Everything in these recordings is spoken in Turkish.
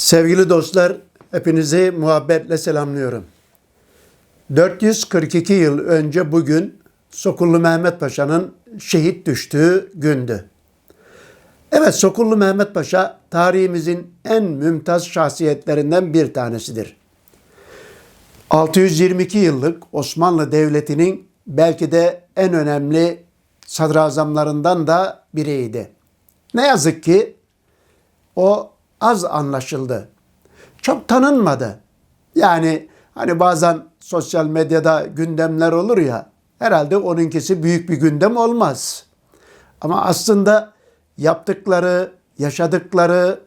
Sevgili dostlar, hepinizi muhabbetle selamlıyorum. 442 yıl önce bugün Sokullu Mehmet Paşa'nın şehit düştüğü gündü. Evet, Sokullu Mehmet Paşa tarihimizin en mümtaz şahsiyetlerinden bir tanesidir. 622 yıllık Osmanlı Devleti'nin belki de en önemli sadrazamlarından da biriydi. Ne yazık ki o az anlaşıldı. Çok tanınmadı. Yani hani bazen sosyal medyada gündemler olur ya, herhalde onunkisi büyük bir gündem olmaz. Ama aslında yaptıkları, yaşadıkları,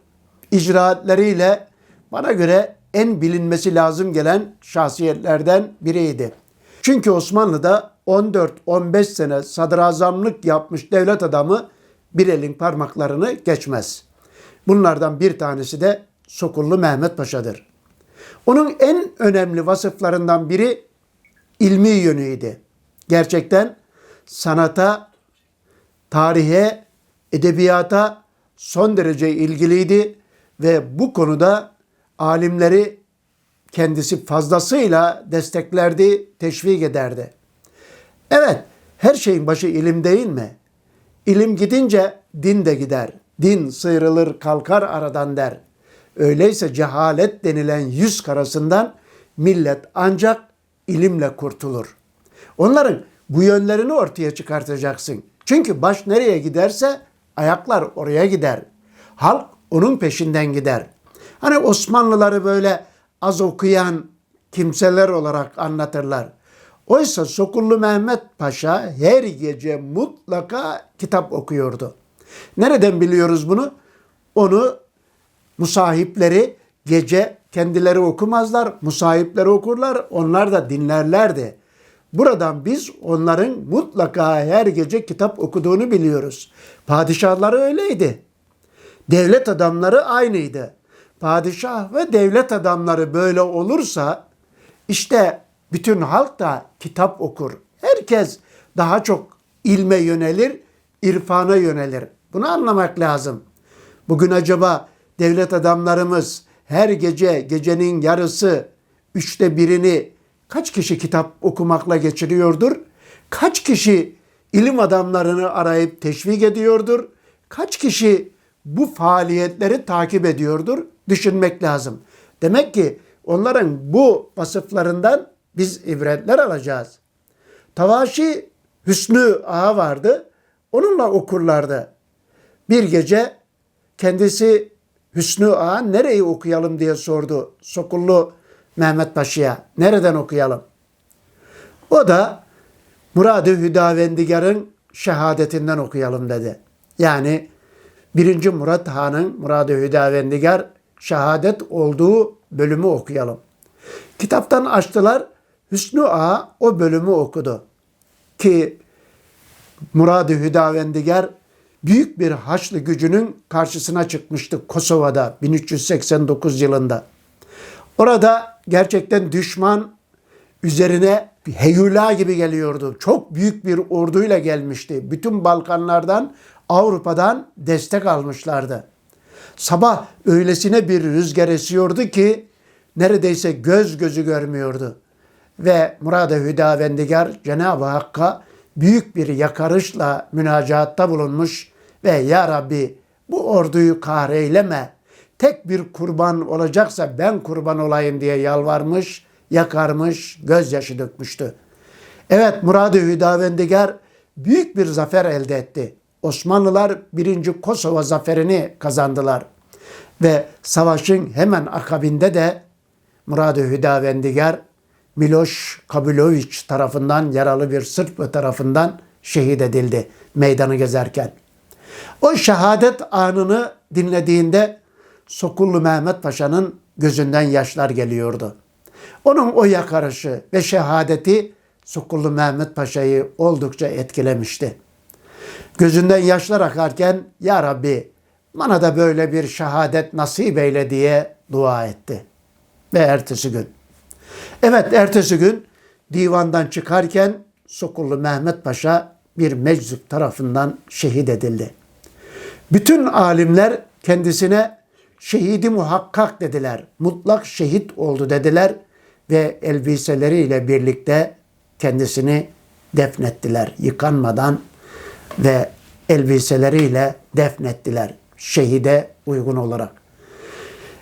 icraatleriyle bana göre en bilinmesi lazım gelen şahsiyetlerden biriydi. Çünkü Osmanlı'da 14-15 sene sadrazamlık yapmış devlet adamı bir elin parmaklarını geçmez. Bunlardan bir tanesi de Sokullu Mehmet Paşa'dır. Onun en önemli vasıflarından biri ilmi yönüydü. Gerçekten sanata, tarihe, edebiyata son derece ilgiliydi ve bu konuda alimleri kendisi fazlasıyla desteklerdi, teşvik ederdi. Evet, her şeyin başı ilim değil mi? İlim gidince din de gider. Din sıyrılır kalkar aradan der. Öyleyse cehalet denilen yüz karasından millet ancak ilimle kurtulur. Onların bu yönlerini ortaya çıkartacaksın. Çünkü baş nereye giderse ayaklar oraya gider. Halk onun peşinden gider. Hani Osmanlıları böyle az okuyan kimseler olarak anlatırlar. Oysa Sokullu Mehmet Paşa her gece mutlaka kitap okuyordu. Nereden biliyoruz bunu? Onu musahipleri gece kendileri okumazlar, musahipleri okurlar, onlar da dinlerlerdi. Buradan biz onların mutlaka her gece kitap okuduğunu biliyoruz. Padişahları öyleydi. Devlet adamları aynıydı. Padişah ve devlet adamları böyle olursa işte bütün halk da kitap okur. Herkes daha çok ilme yönelir, irfana yönelir. Bunu anlamak lazım. Bugün acaba devlet adamlarımız her gece gecenin yarısı üçte birini kaç kişi kitap okumakla geçiriyordur? Kaç kişi ilim adamlarını arayıp teşvik ediyordur? Kaç kişi bu faaliyetleri takip ediyordur? Düşünmek lazım. Demek ki onların bu vasıflarından biz ibretler alacağız. Tavaşi Hüsnü Ağa vardı. Onunla okurlardı. Bir gece kendisi Hüsnü Ağa nereyi okuyalım diye sordu. Sokullu Mehmet Paşa'ya. Nereden okuyalım? O da Murad-ı Hüdavendigar'ın şehadetinden okuyalım dedi. Yani 1. Murat Han'ın Murad-ı Hüdavendigar şehadet olduğu bölümü okuyalım. Kitaptan açtılar. Hüsnü Ağa o bölümü okudu. Ki Murad-ı Hüdavendigar büyük bir Haçlı gücünün karşısına çıkmıştı Kosova'da 1389 yılında. Orada gerçekten düşman üzerine heyula gibi geliyordu. Çok büyük bir orduyla gelmişti. Bütün Balkanlardan, Avrupa'dan destek almışlardı. Sabah öylesine bir rüzgar esiyordu ki neredeyse göz gözü görmüyordu. Ve Murad-ı Hüdavendigar Cenab-ı Hakk'a büyük bir yakarışla münacatta bulunmuş ve Ya Rabbi bu orduyu kahreyleme, tek bir kurban olacaksa ben kurban olayım diye yalvarmış, yakarmış, gözyaşı dökmüştü. Evet Murad-ı Hüdavendigar büyük bir zafer elde etti. Osmanlılar birinci Kosova zaferini kazandılar. Ve savaşın hemen akabinde de Murad-ı Hüdavendigar Miloš Kabuloviç tarafından yaralı bir Sırp tarafından şehit edildi meydanı gezerken. O şehadet anını dinlediğinde Sokullu Mehmet Paşa'nın gözünden yaşlar geliyordu. Onun o yakarışı ve şehadeti Sokullu Mehmet Paşa'yı oldukça etkilemişti. Gözünden yaşlar akarken Ya Rabbi bana da böyle bir şehadet nasip eyle diye dua etti. Ve ertesi gün. Evet ertesi gün divandan çıkarken Sokullu Mehmet Paşa bir meczup tarafından şehit edildi. Bütün alimler kendisine şehidi muhakkak dediler. Mutlak şehit oldu dediler ve elbiseleriyle birlikte kendisini defnettiler. Yıkanmadan ve elbiseleriyle defnettiler. Şehide uygun olarak.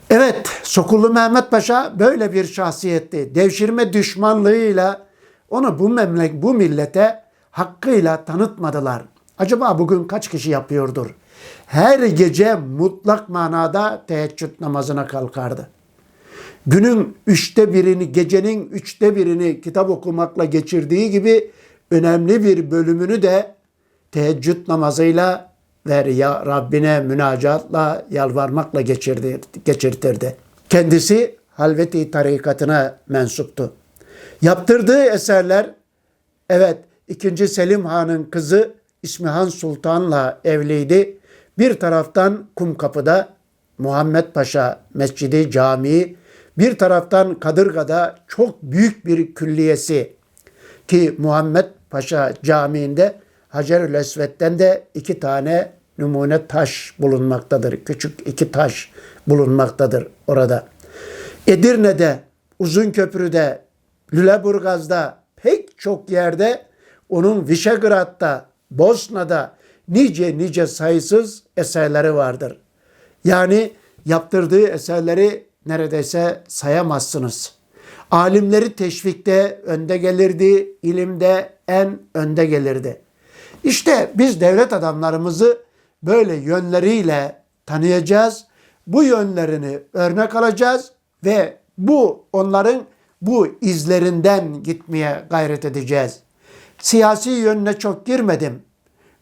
Evet, Sokullu Mehmet Paşa böyle bir şahsiyetti. Devşirme düşmanlığıyla onu bu memlek, bu millete hakkıyla tanıtmadılar. Acaba bugün kaç kişi yapıyordur? Her gece mutlak manada teheccüd namazına kalkardı. Günün üçte birini, gecenin üçte birini kitap okumakla geçirdiği gibi önemli bir bölümünü de teheccüd namazıyla ve ya Rabbine münacatla, yalvarmakla geçirdi, geçirtirdi. Kendisi halveti tarikatına mensuptu. Yaptırdığı eserler, evet 2. Selim Han'ın kızı İsmihan Sultan'la evliydi. Bir taraftan Kumkapı'da Muhammed Paşa Mescidi Camii, bir taraftan Kadırga'da çok büyük bir külliyesi ki Muhammed Paşa Camii'nde Hacer-ül Esved'den de iki tane numune taş bulunmaktadır. Küçük iki taş bulunmaktadır orada. Edirne'de, Uzunköprü'de, Lüleburgaz'da pek çok yerde onun Vişegrad'da, Bosna'da nice nice sayısız eserleri vardır. Yani yaptırdığı eserleri neredeyse sayamazsınız. Alimleri teşvikte önde gelirdi, ilimde en önde gelirdi. İşte biz devlet adamlarımızı böyle yönleriyle tanıyacağız. Bu yönlerini örnek alacağız ve bu onların bu izlerinden gitmeye gayret edeceğiz. Siyasi yönüne çok girmedim.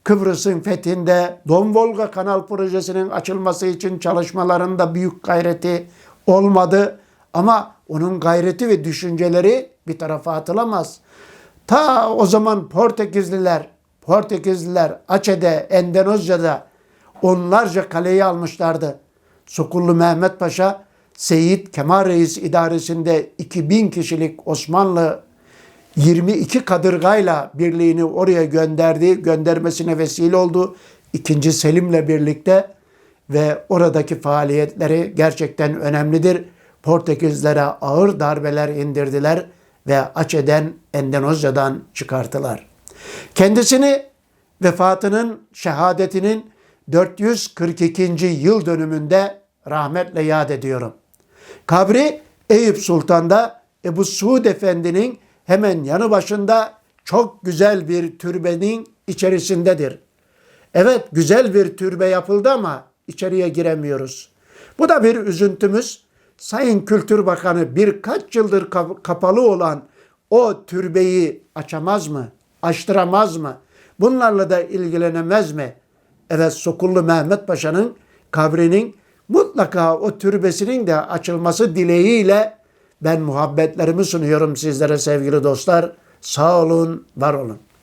Kıbrıs'ın fethinde Don Volga Kanal Projesi'nin açılması için çalışmalarında büyük gayreti olmadı. Ama onun gayreti ve düşünceleri bir tarafa atılamaz. Ta o zaman Portekizliler, Portekizliler Aceh'de, Endonezya'da onlarca kaleyi almışlardı. Sokullu Mehmet Paşa, Seyit Kemal Reis idaresinde 2000 kişilik Osmanlı 22 kadırgayla birliğini oraya gönderdi, göndermesine vesile oldu. İkinci Selim'le birlikte ve oradaki faaliyetleri gerçekten önemlidir. Portekizlere ağır darbeler indirdiler ve Aceh'den, Endonezya'dan çıkarttılar. Kendisini vefatının, şehadetinin 442. yıl dönümünde rahmetle yad ediyorum. Kabri Eyüp Sultan'da Ebu Suud Efendi'nin hemen yanı başında çok güzel bir türbenin içerisindedir. Evet güzel bir türbe yapıldı ama içeriye giremiyoruz. Bu da bir üzüntümüz. Sayın Kültür Bakanı birkaç yıldır kapalı olan o türbeyi açamaz mı? Açtıramaz mı? Bunlarla da ilgilenemez mi? Evet Sokullu Mehmet Paşa'nın kabrinin mutlaka o türbesinin de açılması dileğiyle ben muhabbetlerimi sunuyorum sizlere sevgili dostlar. Sağ olun, var olun.